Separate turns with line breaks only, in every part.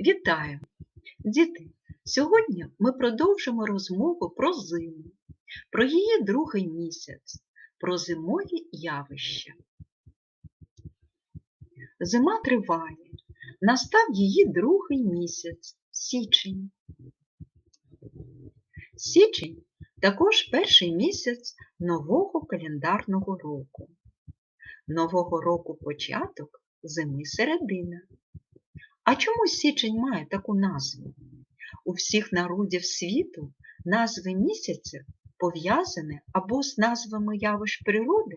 Вітаю! Діти! Сьогодні ми продовжимо розмову про зиму, про її другий місяць, про зимові явища. Зима триває, настав її другий місяць січень. Січень також перший місяць нового календарного року. Нового року початок, зими середина. А чому січень має таку назву? У всіх народів світу назви місяців пов'язані або з назвами явищ природи,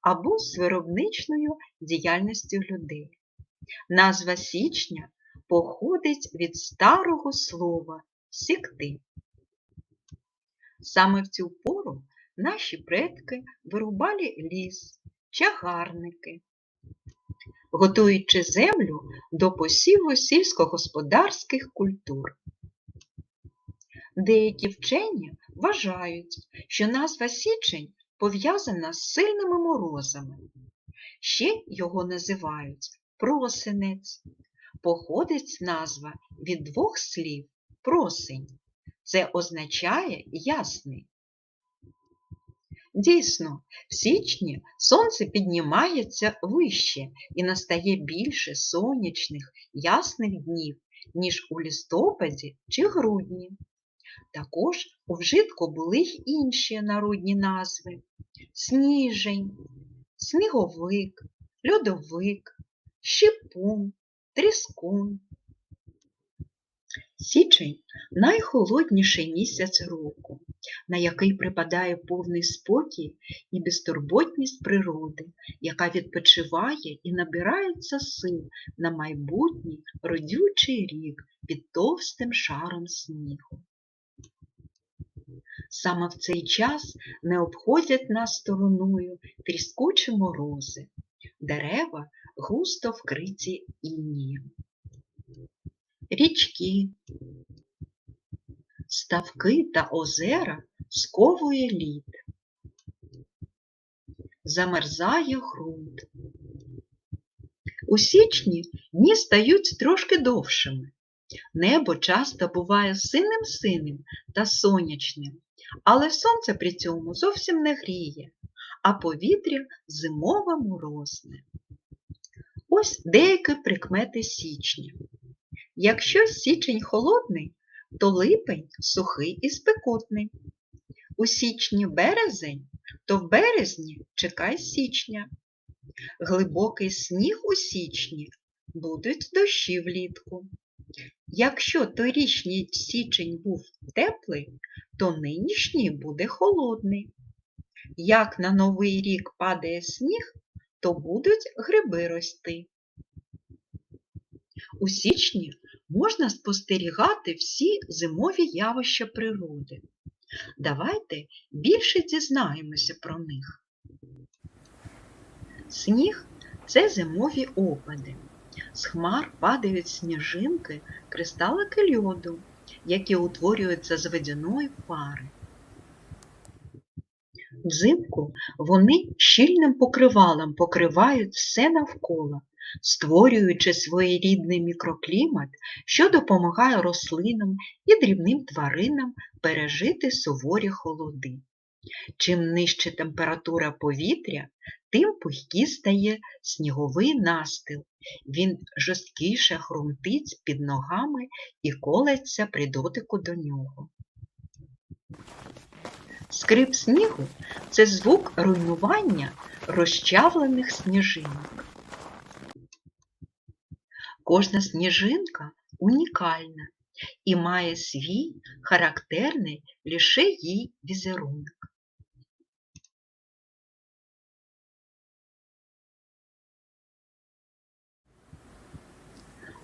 або з виробничною діяльністю людей. Назва січня походить від старого слова сікти. Саме в цю пору наші предки вирубали ліс, чагарники, готуючи землю до посіву сільськогосподарських культур. Деякі вчені вважають, що назва січень пов'язана з сильними морозами. Ще його називають просинець. Походить назва від двох слів просень. Це означає ясний. Дійсно, в січні сонце піднімається вище і настає більше сонячних, ясних днів, ніж у листопаді чи грудні. Також у вжитку були й інші народні назви сніжень, сніговик, льодовик, щепун, тріскун. Січень найхолодніший місяць року, на який припадає повний спокій і безтурботність природи, яка відпочиває і набирається сил на майбутній родючий рік під товстим шаром снігу. Саме в цей час не обходять нас стороною тріскучі морози, дерева густо вкриті інієм. Річки, ставки та озера сковує лід. Замерзає ґрунт. У січні дні стають трошки довшими. Небо часто буває синим-синим та сонячним, але сонце при цьому зовсім не гріє, а повітря зимове морозне. Ось деякі прикмети січня. Якщо січень холодний, то липень сухий і спекотний. У січні березень, то в березні чекай січня. Глибокий сніг у січні будуть дощі влітку. Якщо торічній січень був теплий, то нинішній буде холодний. Як на новий рік падає сніг, то будуть гриби рости. У січні можна спостерігати всі зимові явища природи. Давайте більше дізнаємося про них. Сніг це зимові опади. З хмар падають сніжинки, кристалики льоду, які утворюються з водяної пари. Взимку вони щільним покривалом покривають все навколо, створюючи своєрідний мікроклімат, що допомагає рослинам і дрібним тваринам пережити суворі холоди. Чим нижча температура повітря, тим пухкий стає сніговий настил. Він жорсткіше хрумтить під ногами і колеться при дотику до нього. Скрип снігу це звук руйнування розчавлених сніжинок. Кожна сніжинка унікальна і має свій характерний лише їй візерунок.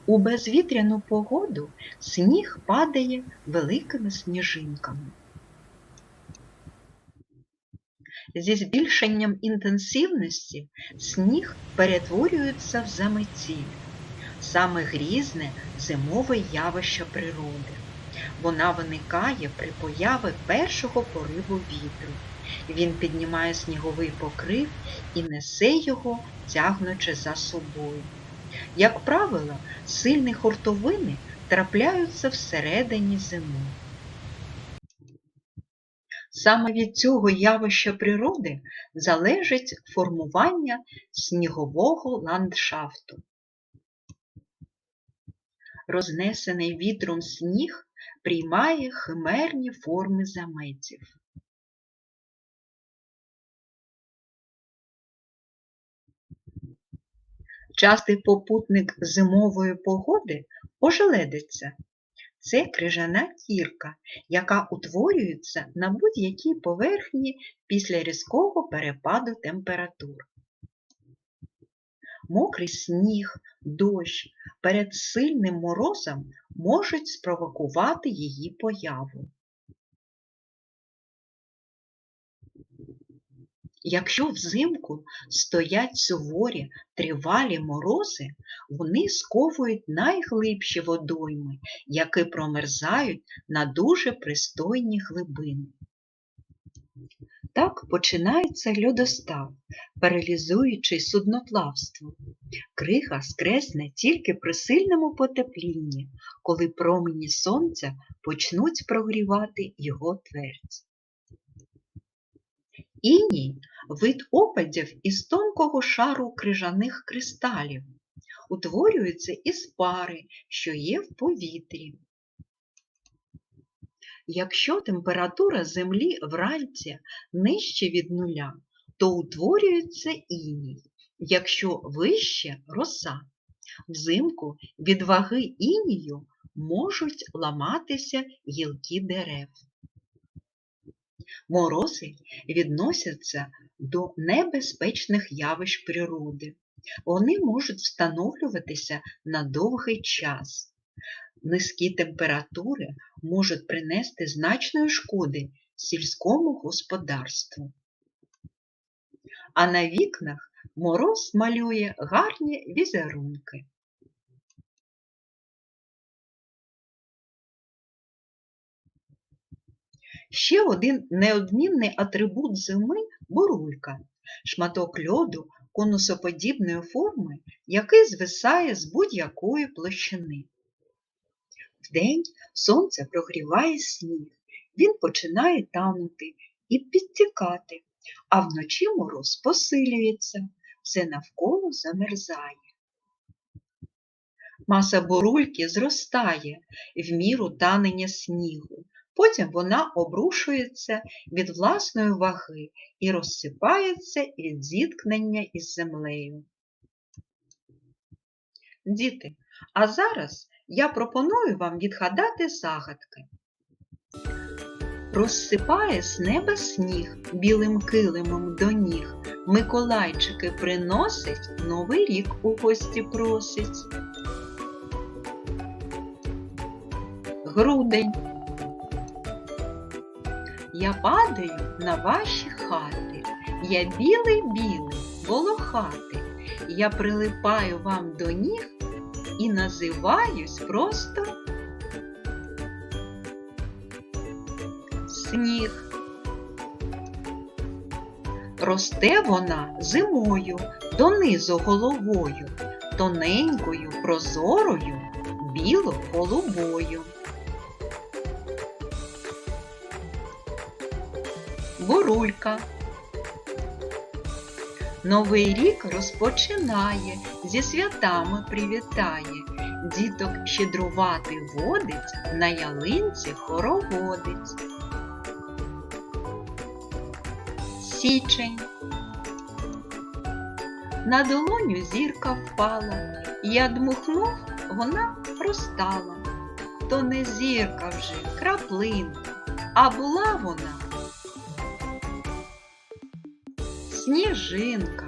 У безвітряну погоду сніг падає великими сніжинками. Зі збільшенням інтенсивності сніг перетворюється в заметіль, саме грізне зимове явище природи. Вона виникає при появі першого пориву вітру. Він піднімає сніговий покрив і несе його, тягнучи за собою. Як правило, сильні хуртовини трапляються всередині зими. Саме від цього явища природи залежить формування снігового ландшафту. Рознесений вітром сніг приймає химерні форми заметів. Частий попутник зимової погоди ожеледиця. Це крижана кірка, яка утворюється на будь-якій поверхні після різкого перепаду температур. Мокрий сніг, дощ перед сильним морозом можуть спровокувати її появу. Якщо взимку стоять суворі тривалі морози, вони сковують найглибші водойми, які промерзають на дуже пристойні глибини. Так починається льодостав, паралізуючи судноплавство. Крига скресне тільки при сильному потеплінні, коли промені сонця почнуть прогрівати його твердь. Іній вид опадів із тонкого шару крижаних кристалів, утворюється із пари, що є в повітрі. Якщо температура землі вранці нижче від нуля, то утворюється іній, якщо вище роса. Взимку від ваги інію можуть ламатися гілки дерев. Морози відносяться до небезпечних явищ природи. Вони можуть встановлюватися на довгий час. Низькі температури можуть принести значної шкоди сільському господарству. А на вікнах мороз малює гарні візерунки. Ще один неодмінний атрибут зими бурулька, шматок льоду конусоподібної форми, який звисає з будь-якої площини. Вдень сонце прогріває сніг, він починає танути і підтікати, а вночі мороз посилюється, все навколо замерзає. Маса бурульки зростає в міру танення снігу, Потім вона обрушується від власної ваги і розсипається від зіткнення із землею. Діти, а зараз я пропоную вам відгадати загадки. Розсипає з неба сніг білим килимом до ніг. Миколайчики приносить, новий рік у гості просить. Грудень. Я падаю на ваші хати, я білий-білий, волохатий, я прилипаю вам до ніг і називаюсь просто сніг. Росте вона зимою донизу головою, тоненькою, прозорою, біло-голубою. бурулька. Новий рік розпочинає, зі святами привітає, діток щедрувати водить, на ялинці хороводить. Січень. На долоню зірка впала, я дмухнув, вона розтала. То не зірка вже, краплинка, а була вона сніжинка.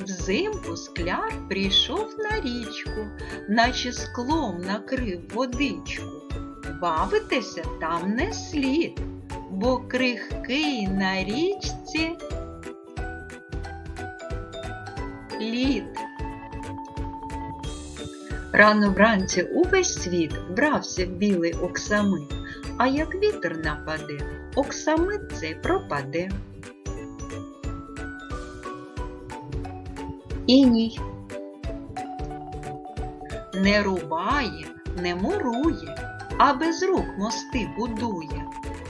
Взимку скляр прийшов на річку, наче склом накрив водичку. Бавитися там не слід, бо крихкий на річці лід. Рано вранці увесь світ брався в білий оксамит, а як вітер нападе, оксамит цей пропаде. Іній. Не рубає, не мурує, а без рук мости будує.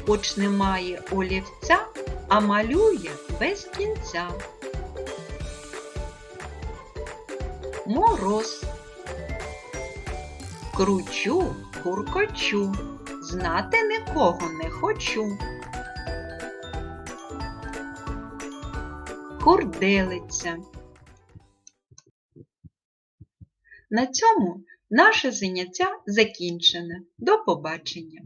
Хоч немає олівця, а малює без кінця. Мороз. Кручу, гуркочу, знати нікого не хочу. Курделиця. На цьому наше заняття закінчене. До побачення!